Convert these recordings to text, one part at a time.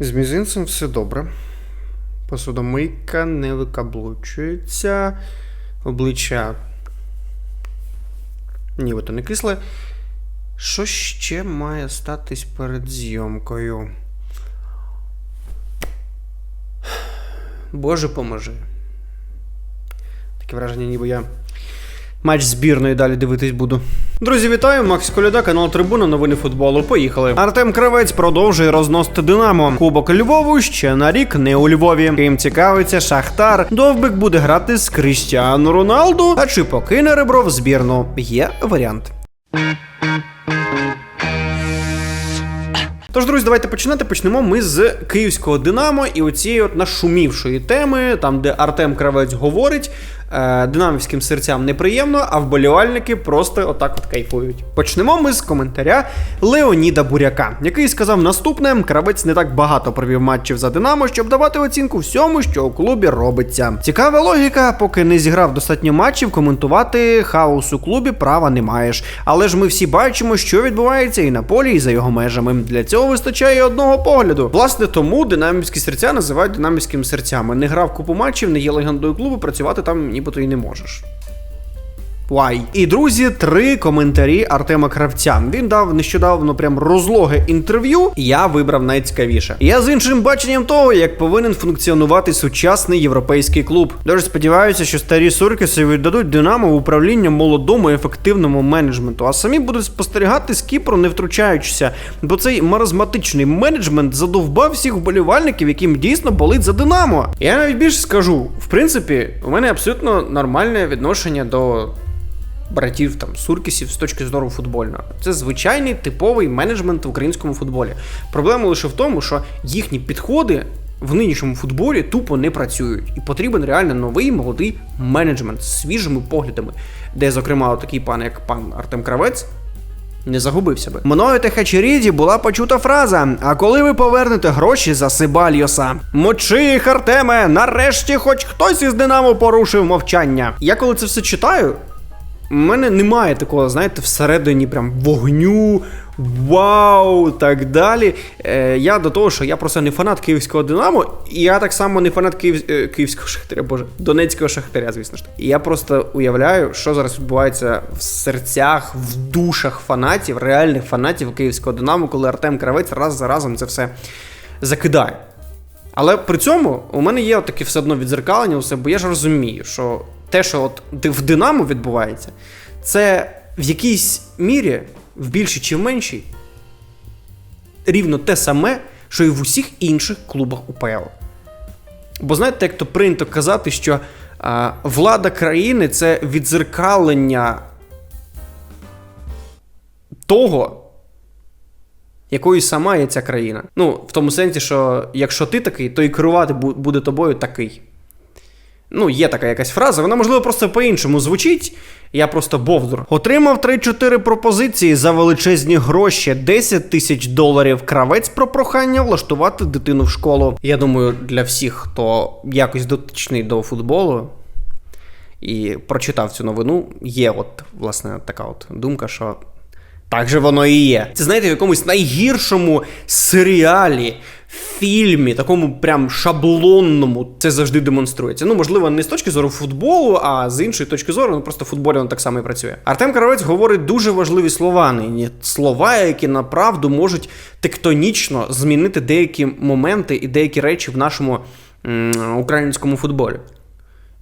З мізинцем все добре. Посудомийка не викаблучується. Обличчя. Нібито не кисле. Що ще має статись перед зйомкою? Боже поможи. Таке враження, ніби я матч збірної далі дивитись буду. Друзі, вітаю! Макс Коляда, канал Трибуна, новини футболу. Поїхали. Артем Кравець продовжує розносити Динамо. Кубок Львову ще на рік не у Львові. Ким цікавиться Шахтар. Довбик буде грати з Кріштіану Роналду. А чи покине ребро в збірну? Є варіант. Тож, друзі, давайте починати. Почнемо ми з київського Динамо і оцієї от нашумівшої теми, там, де Артем Кравець говорить. Е, динамівським серцям неприємно, а вболівальники просто отак от кайфують. Почнемо ми з коментаря Леоніда Буряка, який сказав наступне: кравець не так багато провів матчів за Динамо, щоб давати оцінку всьому, що у клубі робиться. Цікава логіка, поки не зіграв достатньо матчів, коментувати хаос у клубі права не маєш. Але ж ми всі бачимо, що відбувається і на полі, і за його межами. Для цього вистачає одного погляду. Власне, тому динамівські серця називають динамівськими серцями. Не грав купу матчів, не є легендою клубу, працювати там нібито і не можеш. Why? І друзі, три коментарі Артема Кравця. Він дав нещодавно прям розлоге інтерв'ю. Я вибрав найцікавіше. Я з іншим баченням того, як повинен функціонувати сучасний європейський клуб. Дуже сподіваюся, що старі суркіси віддадуть Динамо в управління молодому ефективному менеджменту, а самі будуть спостерігати з Кіпру, не втручаючися. Бо цей маразматичний менеджмент задовбав всіх вболівальників, яким дійсно болить за Динамо. Я навіть більше скажу: в принципі, у мене абсолютно нормальне відношення до братів там Суркісів з точки зору футбольного. Це звичайний типовий менеджмент в українському футболі. Проблема лише в тому, що їхні підходи в нинішньому футболі тупо не працюють, і потрібен реально новий молодий менеджмент з свіжими поглядами, де, зокрема, такий пан, як пан Артем Кравець. Не загубився би. Мною та Хачеріді була почута фраза: А коли ви повернете гроші за Сибальйоса? Мочи їх, Артеме! Нарешті хоч хтось із Динамо порушив мовчання. Я коли це все читаю, у мене немає такого, знаєте, всередині прям вогню, вау, так далі. Е, я до того, що я просто не фанат київського Динамо, і я так само не фанат Київ... е, київського шахтаря, боже, донецького шахтаря, звісно ж. І я просто уявляю, що зараз відбувається в серцях, в душах фанатів, реальних фанатів київського Динамо, коли Артем Кравець раз за разом це все закидає. Але при цьому у мене є таке все одно відзеркалення у себе, бо я ж розумію, що те, що от в Динамо відбувається, це в якійсь мірі, в більшій чи в меншій, рівно те саме, що і в усіх інших клубах УПЛ. Бо знаєте, як то прийнято казати, що а, влада країни це відзеркалення того, якою сама є ця країна. Ну, в тому сенсі, що якщо ти такий, то і керувати буде тобою такий. Ну, є така якась фраза, вона, можливо, просто по-іншому звучить. Я просто бовдур. Отримав 3-4 пропозиції за величезні гроші, 10 тисяч доларів. Кравець про прохання влаштувати дитину в школу. Я думаю, для всіх, хто якось дотичний до футболу і прочитав цю новину, є от, власне, така от думка, що так же воно і є. Це знаєте, в якомусь найгіршому серіалі, фільмі, такому прям шаблонному, це завжди демонструється. Ну, можливо, не з точки зору футболу, а з іншої точки зору, ну просто в футболі воно так само і працює. Артем Кравець говорить дуже важливі слова, нині слова, які направду можуть тектонічно змінити деякі моменти і деякі речі в нашому м, українському футболі.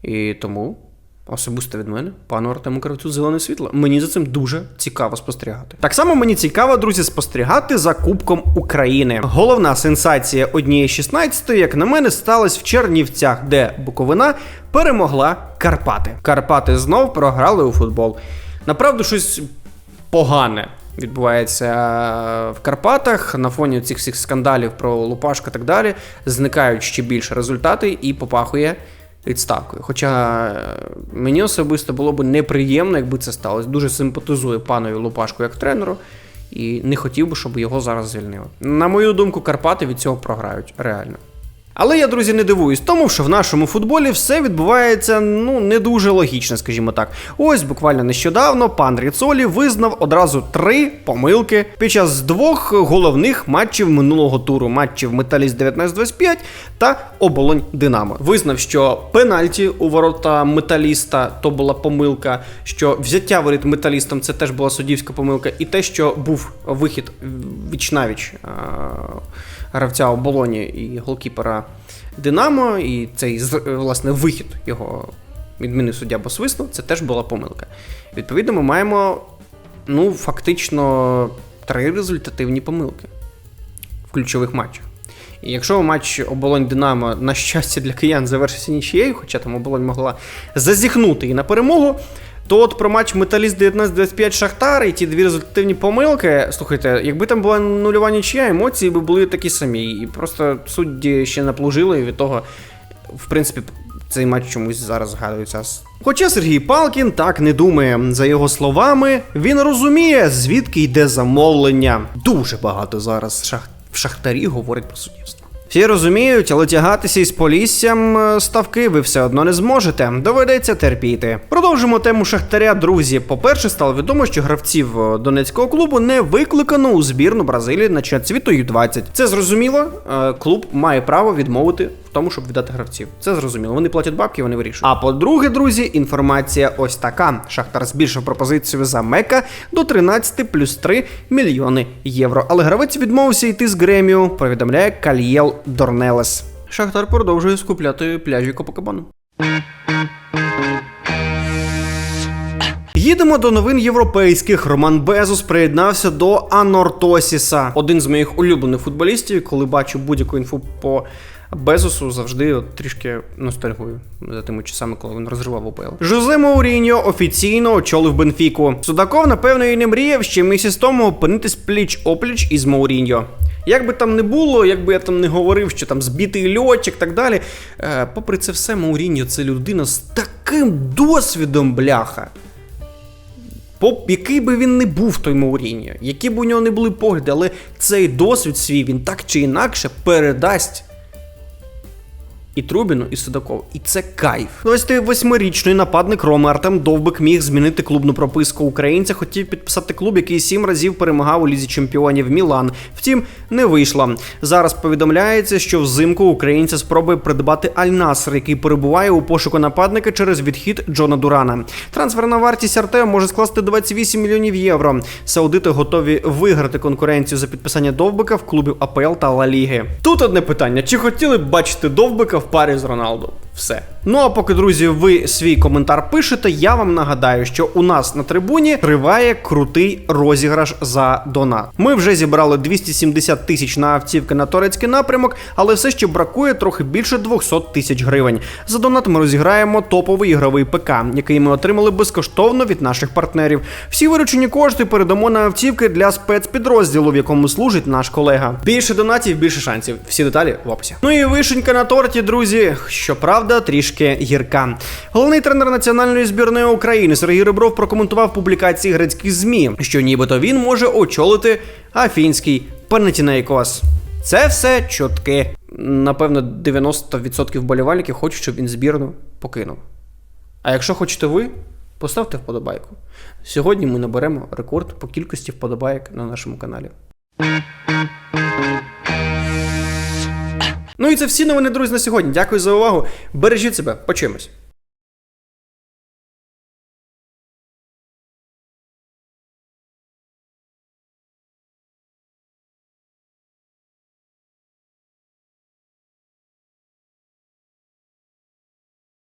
І тому. Особисто від мене, пану Артему Кравцю зелене світло. Мені за цим дуже цікаво спостерігати. Так само мені цікаво, друзі, спостерігати за Кубком України. Головна сенсація однієї 16 як на мене, сталася в Чернівцях, де Буковина перемогла Карпати. Карпати знов програли у футбол. Направду, щось погане відбувається в Карпатах на фоні цих всіх скандалів про Лупашка і так далі. Зникають ще більше результати і попахує відставкою. Хоча е, мені особисто було б неприємно, якби це сталося. Дуже симпатизую панові Лупашку як тренеру. І не хотів би, щоб його зараз звільнили. На мою думку, Карпати від цього програють реально. Але я, друзі, не дивуюсь тому, що в нашому футболі все відбувається ну не дуже логічно, скажімо так. Ось буквально нещодавно пан Ріцолі визнав одразу три помилки під час двох головних матчів минулого туру: матчів Металіст 1925 та Оболонь Динамо. Визнав, що пенальті у ворота металіста то була помилка, що взяття воріт металістом це теж була суддівська помилка, і те, що був вихід віч-навіч а, гравця оболоні і голкіпера Динамо, і цей власне вихід його відмінив суддя бо свиснув, це теж була помилка. Відповідно, ми маємо ну, фактично три результативні помилки в ключових матчах. І якщо матч оболонь Динамо, на щастя для киян, завершився нічією, хоча там оболонь могла зазіхнути і на перемогу, то от про матч Металіст 19-25 Шахтар і ті дві результативні помилки. Слухайте, якби там була нульова нічия, емоції би були такі самі. І просто судді ще наплужили, від того, в принципі, цей матч чомусь зараз згадується. Хоча Сергій Палкін так не думає. За його словами, він розуміє, звідки йде замовлення. Дуже багато зараз в Шахтарі говорить про суддівство. Всі розуміють, але тягатися із поліссям е, ставки ви все одно не зможете. Доведеться терпіти. Продовжимо тему Шахтаря, друзі. По-перше, стало відомо, що гравців е, донецького клубу не викликано у збірну Бразилії на чемпіонат світу Ю-20. Це зрозуміло. е, Клуб має право відмовити тому, щоб віддати гравців. Це зрозуміло. Вони платять бабки, вони вирішують. А по-друге, друзі, інформація ось така: Шахтар збільшив пропозицію за Мека до 13 плюс 3 мільйони євро. Але гравець відмовився йти з Греміо, повідомляє Кальєл Дорнелес. Шахтар продовжує скупляти пляжі Копакабану. Їдемо до новин європейських. Роман Безус приєднався до Анортосіса. Один з моїх улюблених футболістів. Коли бачу будь-яку інфу по Безусу, завжди от трішки ностальгую за тими часами, коли він розривав ОПЛ. Жозе Мауріньо офіційно очолив Бенфіку. Судаков, напевно, і не мріяв ще місяць тому опинитись пліч опліч із Мауріньо. Як би там не було, як би я там не говорив, що там збитий льотчик так далі. Е, попри це все, Мауріньо це людина з таким досвідом, бляха. Поп, який би він не був той Мауріньо, які б у нього не були погляди, але цей досвід свій він так чи інакше передасть. І Трубіну, і Судакову. І це кайф. 28-річний нападник Роми Артем Довбик міг змінити клубну прописку українця. Хотів підписати клуб, який сім разів перемагав у лізі чемпіонів Мілан. Втім, не вийшло. Зараз повідомляється, що взимку українця спробує придбати Аль-Наср, який перебуває у пошуку нападника через відхід Джона Дурана. Трансферна вартість Артема може скласти 28 мільйонів євро. Саудити готові виграти конкуренцію за підписання Довбика в клубів АПЛ та Ла Ліги. Тут одне питання: чи хотіли б бачити Довбика в парі з Роналду? Все. Ну а поки, друзі, ви свій коментар пишете, я вам нагадаю, що у нас на трибуні триває крутий розіграш за донат. Ми вже зібрали 270 тисяч на автівки на турецький напрямок, але все ще бракує трохи більше 200 тисяч гривень. За донат ми розіграємо топовий ігровий ПК, який ми отримали безкоштовно від наших партнерів. Всі виручені кошти передамо на автівки для спецпідрозділу, в якому служить наш колега. Більше донатів, більше шансів. Всі деталі в описі. Ну і вишенька на торті, друзі. Щоправда, трішки гірка. Головний тренер національної збірної України Сергій Ребров прокоментував публікації грецьких змі, що нібито він може очолити афінський Панатінейкос. Це все чутки. Напевно, 90% болівальників хочуть, щоб він збірну покинув. А якщо хочете ви, поставте вподобайку. Сьогодні ми наберемо рекорд по кількості вподобайок на нашому каналі. Ну і це всі новини, друзі, на сьогодні. Дякую за увагу. Бережіть себе, почуємось.